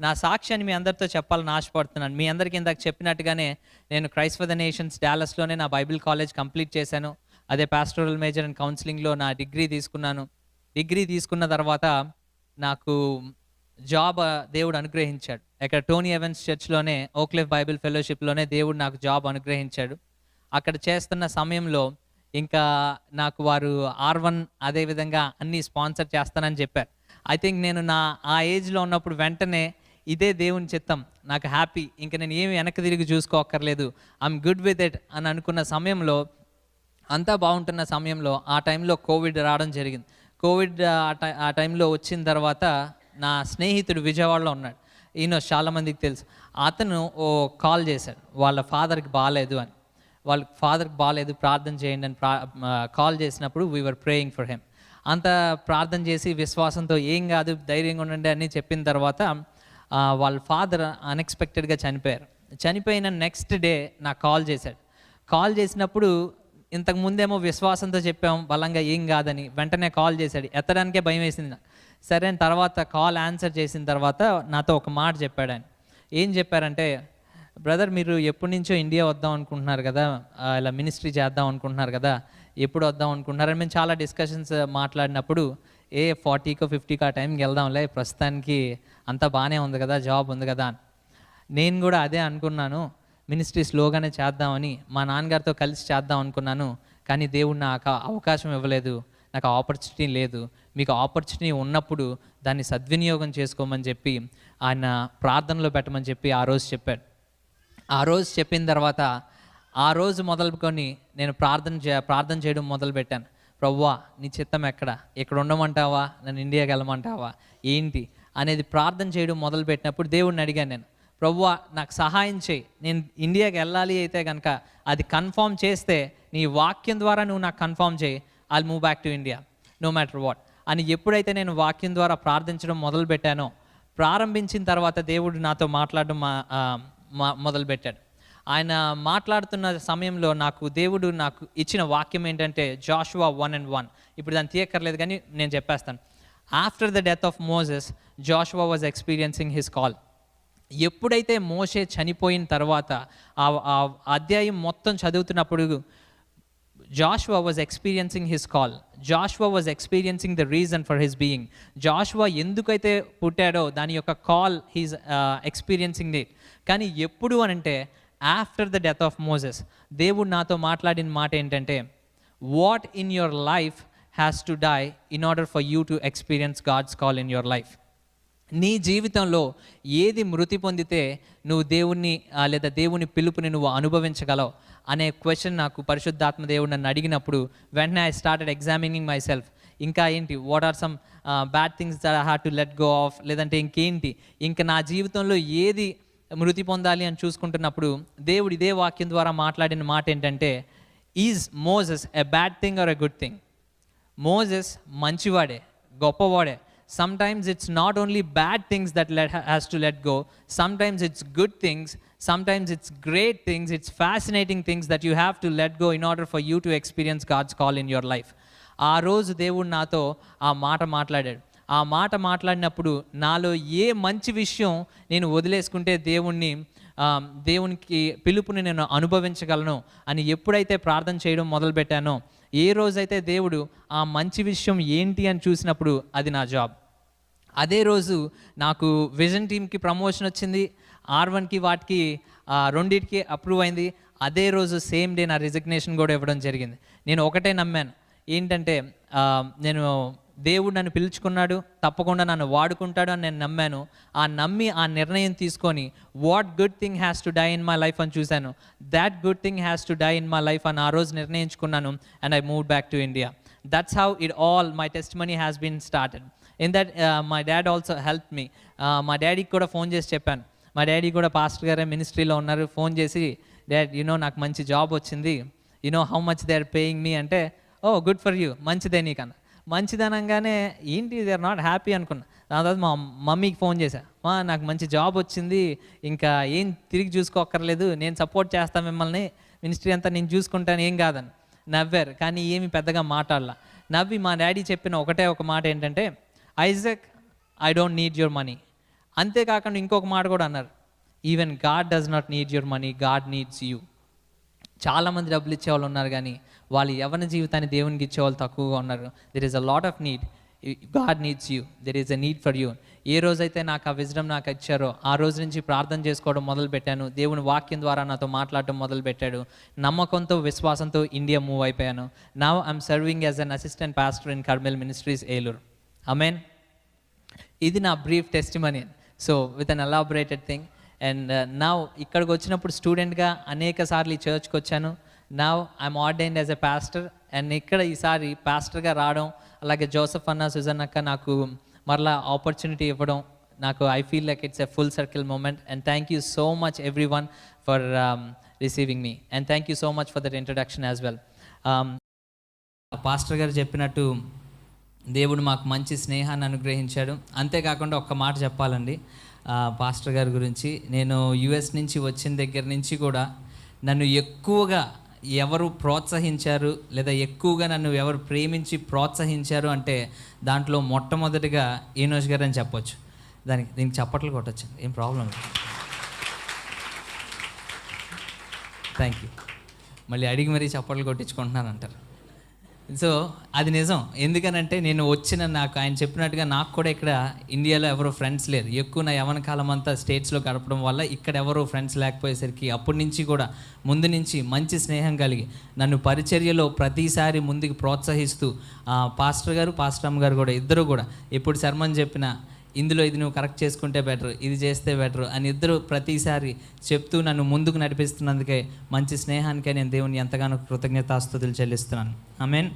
నా సాక్ష్యాన్ని మీ అందరితో చెప్పాలని ఆశపడుతున్నాను. మీ అందరికీ ఇందాక చెప్పినట్టుగానే నేను క్రైస్ట్ ద నేషన్స్ డాలస్లోనే నా బైబిల్ కాలేజ్ కంప్లీట్ చేశాను. అదే పాస్టోరల్ మేజర్ అండ్ కౌన్సిలింగ్లో నా డిగ్రీ తీసుకున్నాను. డిగ్రీ తీసుకున్న తర్వాత నాకు జాబ్ దేవుడు అనుగ్రహించాడు. ఇక్కడ టోనీ ఎవెన్స్ చర్చ్లోనే ఓక్లెఫ్ బైబిల్ ఫెలోషిప్లోనే దేవుడు నాకు జాబ్ అనుగ్రహించాడు. అక్కడ చేస్తున్న సమయంలో ఇంకా నాకు వారు ఆర్ వన్ అదేవిధంగా అన్నీ స్పాన్సర్ చేస్తానని చెప్పారు. ఐ థింక్ నేను నా ఆ ఏజ్లో ఉన్నప్పుడు వెంటనే ఇదే దేవుని చిత్తం. నాకు హ్యాపీ ఇంకా నేను ఏమి వెనక్కి తిరిగి చూసుకోక్కర్లేదు. ఐఎమ్ గుడ్ విత్ ఇట్ అని అనుకున్న సమయంలో అంతా బాగుంటున్న సమయంలో ఆ టైంలో కోవిడ్ రావడం జరిగింది. కోవిడ్ ఆ టైంలో వచ్చిన తర్వాత నా స్నేహితుడు విజయవాడలో ఉన్నాడు. ఈయన చాలామందికి తెలుసు. అతను ఓ కాల్ చేశాడు. వాళ్ళ ఫాదర్కి బాగాలేదు అని. వాళ్ళ ఫాదర్కి బాగాలేదు ప్రార్థన చేయండి అని ప్రా కాల్ చేసినప్పుడు వీఆర్ ప్రేయింగ్ ఫర్ హెమ్ అంత ప్రార్థన చేసి విశ్వాసంతో ఏం కాదు ధైర్యంగా ఉండండి అని చెప్పిన తర్వాత వాళ్ళ ఫాదర్ అన్ఎక్స్పెక్టెడ్గా చనిపోయారు. చనిపోయిన నెక్స్ట్ డే నాకు కాల్ చేశాడు. కాల్ చేసినప్పుడు ఇంతకు ముందేమో విశ్వాసంతో చెప్పాం బలంగా ఏం కాదని వెంటనే కాల్ చేశాడు. ఎత్తడానికే భయం వేసింది నాకు. సరే అని తర్వాత కాల్ ఆన్సర్ చేసిన తర్వాత నాతో ఒక మాట చెప్పాడు ఆయన ఏం చెప్పారంటే బ్రదర్ మీరు ఎప్పటి నుంచో ఇండియా వద్దాం అనుకుంటున్నారు కదా ఇలా మినిస్ట్రీ చేద్దాం అనుకుంటున్నారు కదా ఎప్పుడు వద్దాం అనుకుంటున్నారు? మేము చాలా డిస్కషన్స్ మాట్లాడినప్పుడు ఏ ఫార్టీకో ఫిఫ్టీకో ఆ టైంకి వెళ్దాంలే ప్రస్తుతానికి అంతా బాగానే ఉంది కదా జాబ్ ఉంది కదా అని. నేను కూడా అదే అనుకున్నాను మినిస్ట్రీ స్లోగానే చేద్దామని మా నాన్నగారితో కలిసి చేద్దాం అనుకున్నాను కానీ దేవుడు నాకు అవకాశం ఇవ్వలేదు నాకు ఆపర్చునిటీ లేదు. మీకు ఆపర్చునిటీ ఉన్నప్పుడు దాన్ని సద్వినియోగం చేసుకోమని చెప్పి ఆయన ప్రార్థనలో పెట్టమని చెప్పి ఆ రోజు చెప్పాడు. ఆ రోజు చెప్పిన తర్వాత ఆ రోజు మొదలుకొని నేను ప్రార్థన చే ప్రార్థన చేయడం మొదలుపెట్టాను. ప్రవ్వా నీ చిత్తం ఎక్కడ? ఇక్కడ ఉండమంటావా నన్ను ఇండియాకి వెళ్ళమంటావా? ఏంటి? అనేది ప్రార్థన చేయడం మొదలుపెట్టినప్పుడు దేవుడిని అడిగాను నేను. ప్రవ్వా నాకు సహాయం చేయి. నేను ఇండియాకి వెళ్ళాలి అయితే కనుక అది కన్ఫర్మ్ చేస్తే నీ వాక్యం ద్వారా నువ్వు నాకు కన్ఫర్మ్ చేయి. I move back to India no matter what అని ఎప్పుడైతే నేను వాక్యం ద్వారా ప్రార్థించడం మొదలుపెట్టానో ప్రారంభించిన తర్వాత దేవుడు నాతో మాట్లాడడం మా- మొదలుపెట్టాడు. ఆయన మాట్లాడుతున్న సమయంలో నాకు దేవుడు నాకు ఇచ్చిన వాక్యం ఏంటంటే జాషువా వన్ అండ్ వన్. ఇప్పుడు దాన్ని తీయక్కర్లేదు కానీ నేను చెప్పేస్తాను. After the death of Moses Joshua was experiencing his call ఎప్పుడైతే మోషే చనిపోయిన తర్వాత ఆ ఆ అధ్యాయం మొత్తం చదువుతున్నప్పుడు Joshua was experiencing his call Joshua was experiencing the reason for his being Joshua ఎందుకైతే పుట్టాడో దాని యొక్క కాల్ హీస్ ఎక్స్పీరియన్సింగ్ ఇట్ కానీ ఎప్పుడు అని అంటే after the death of Moses దేవుడు నాతో మాట్లాడిన మాట ఏంటంటే what in your life has to die in order for you to experience God's call in your life నీ జీవితంలో ఏది మృతి పొందితే నువ్వు దేవుణ్ణి లేదా దేవుని పిలుపుని నువ్వు అనుభవించగలవు అనే క్వశ్చన్ నాకు పరిశుద్ధాత్మ దేవుడు నన్ను అడిగినప్పుడు వెంటనే I started examining myself ఇంకా ఏంటి? What are some bad things that I have to let go of లేదంటే ఇంకేంటి? ఇంకా నా జీవితంలో ఏది మృతి పొందాలి అని చూసుకుంటున్నప్పుడు దేవుడు ఇదే వాక్యం ద్వారా మాట్లాడిన మాట ఏంటంటే is Moses a bad thing or a good thing Moses మంచివాడే గొప్పవాడే. Sometimes it's not only bad things that let has to let go sometimes it's good things sometimes it's great things it's fascinating things that you have to let go in order for you to experience God's call in your life ఆ రోజు దేవుడు నాతో ఆ మాట మాట్లాడాడు. ఆ మాట మాట్లాడినప్పుడు నాలో ఏ మంచి విషయం నేను వదిలేసుకుంటే దేవుణ్ణి దేవునికి పిలుపుని నేను అనుభవించగలను అని ఎప్పుడైతే ప్రార్థన చేయడం మొదలుపెట్టానో ఏ రోజైతే దేవుడు ఆ మంచి విషయం ఏంటి అని చూసినప్పుడు అది నా జాబ్. అదే రోజు నాకు విజన్ టీమ్కి ప్రమోషన్ వచ్చింది ఆర్ వన్కి వాటికి రెండింటికి అప్రూవ్ అయింది. అదే రోజు సేమ్ డే నా రిజిగ్నేషన్ కూడా ఇవ్వడం జరిగింది. నేను ఒకటే నమ్మాను. ఏంటంటే నేను దేవుడు నన్ను పిలుచుకున్నాడు తప్పకుండా నన్ను వాడుకుంటాడు అని నేను నమ్మాను. ఆ నమ్మి ఆ నిర్ణయం తీసుకొని what good thing has to die in my life అని చూశాను. That good thing has to die in my life అని ఆ రోజు నిర్ణయించుకున్నాను and I move back to India that's how it all my testimony has been started in that my dad also help me మా డాడీకి కూడా phone చేసి చెప్పాను. మా డాడీ కూడా పాస్టర్ గారే మినిస్ట్రీలో ఉన్నారు. ఫోన్ చేసి డాడ్ యూనో నాకు మంచి జాబ్ వచ్చింది. You know how much they are paying me అంటే ఓ గుడ్ ఫర్ యూ మంచిదే నీకన్నా. మంచిదనంగానే ఏంటి దే ఆర్ నాట్ హ్యాపీ అనుకున్నా. దాని తర్వాత మా మమ్మీకి ఫోన్ చేశా. మా నాకు మంచి జాబ్ వచ్చింది. ఇంకా ఏం తిరిగి చూసుకోక్కర్లేదు. నేను సపోర్ట్ చేస్తాను మిమ్మల్ని. మినిస్ట్రీ అంతా నేను చూసుకుంటాను. ఏం కాదని. నవ్వారు. కానీ ఏమి పెద్దగా మాట్లాడాల. నవ్వి మా డాడీ చెప్పిన ఒకటే ఒక మాట ఏంటంటే Isaac I don't need your money. అంతేకాకుండా ఇంకొక మాట కూడా అన్నారు. Even God does not need your money God needs you. చాలామంది డబ్బులు ఇచ్చేవాళ్ళు ఉన్నారు కానీ వాళ్ళు ఎవరి జీవితాన్ని దేవునికి ఇచ్చేవాళ్ళు తక్కువగా ఉన్నారు. There is a lot of need God needs you there is a need for you ఏ రోజైతే నాకు ఆ విజడం నాకు ఇచ్చారో ఆ రోజు నుంచి ప్రార్థన చేసుకోవడం మొదలు పెట్టాను దేవుని వాక్యం ద్వారా నాతో మాట్లాడటం మొదలు పెట్టాడు నమ్మకంతో విశ్వాసంతో ఇండియా మూవ్ అయిపోయాను. నా I'm serving as an assistant pastor in Carmel Ministries Eluru amen ఇది నా brief testimony so with an elaborated thing and నా uh, ఇక్కడికి వచ్చినప్పుడు స్టూడెంట్గా అనేక సార్లు ఈ చర్చ్కి వచ్చాను. నా I'm ordained as a pastor and ఇక్కడ ఈసారి పాస్టర్గా రావడం అలాగే జోసఫ్ అన్న సుజన్ అక్క నాకు మరలా ఆపర్చునిటీ ఇవ్వడం నాకు I feel like it's a full circle moment and thank you so much everyone for receiving me and thank you so much for that introduction as well pastor గారు చెప్పినట్టు దేవుడు మాకు మంచి స్నేహాన్ని అనుగ్రహించాడు. అంతేకాకుండా ఒక్క మాట చెప్పాలండి. పాస్టర్ గారి గురించి. నేను యుఎస్ నుంచి వచ్చిన దగ్గర నుంచి కూడా నన్ను ఎక్కువగా ఎవరు ప్రోత్సహించారు లేదా ఎక్కువగా నన్ను ఎవరు ప్రేమించి ప్రోత్సహించారు అంటే దాంట్లో మొట్టమొదటిగా ఈనోజ్ గారు అని చెప్పొచ్చు. దానికి దీనికి చప్పట్లు కొట్టచ్చు. ఏం ప్రాబ్లం లేదు. థ్యాంక్ యూ మళ్ళీ అడిగి మరీ చప్పట్లు కొట్టించుకుంటున్నాను అంటారు సో అది నిజం. ఎందుకనంటే నేను వచ్చిన నాకు ఆయన చెప్పినట్టుగా నాకు కూడా ఇక్కడ ఇండియాలో ఎవరు ఫ్రెండ్స్ లేరు. ఎక్కువ నా యవన కాలం అంతా స్టేట్స్లో గడపడం వల్ల ఇక్కడ ఎవరు ఫ్రెండ్స్ లేకపోయేసరికి అప్పటి నుంచి కూడా ముందు నుంచి మంచి స్నేహం కలిగి నన్ను పరిచర్యలో ప్రతిసారి ముందుకు ప్రోత్సహిస్తూ పాస్టర్ గారు పాస్టర్ అమ్మ గారు కూడా ఇద్దరు కూడా ఎప్పుడు శర్మని చెప్పిన ఇందులో ఇది నువ్వు కరెక్ట్ చేసుకుంటే బెటర్ ఇది చేస్తే బెటర్ అని ఇద్దరు ప్రతిసారి చెప్తూ నన్ను ముందుకు నడిపిస్తున్నందుకే మంచి స్నేహానికే నేను దేవుని ఎంతగానో కృతజ్ఞతాస్తుతులు చెల్లిస్తున్నాను. I mean